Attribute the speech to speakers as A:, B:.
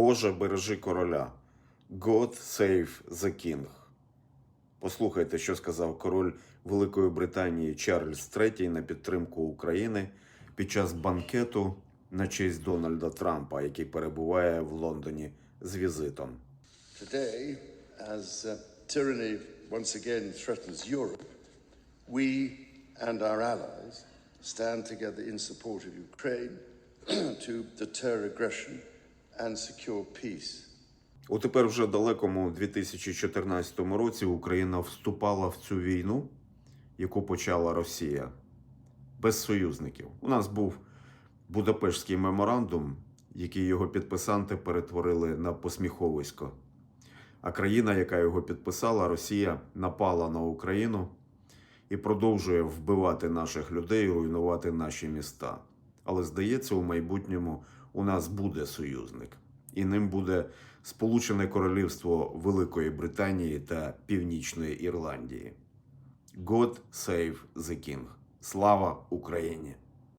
A: Боже, бережи короля. God save the King. Послухайте, що сказав король Великої Британії Чарльз III на підтримку України під час банкету на честь Дональда Трампа, який перебуває в Лондоні з візитом.
B: Today, as uh, tyranny once again threatens Europe, we and our allies stand together in support of Ukraine to deter aggression and secure peace.
A: У тепер вже далекому 2014 році Україна вступала в цю війну, яку почала Росія, без союзників. У нас був Будапештський меморандум, який його підписанти перетворили на посміховисько. А країна, яка його підписала, Росія, напала на Україну і продовжує вбивати наших людей, руйнувати наші міста. Але здається, у майбутньому у нас буде союзник, і ним буде Сполучене Королівство Великої Британії та Північної Ірландії. God save the King. Слава Україні!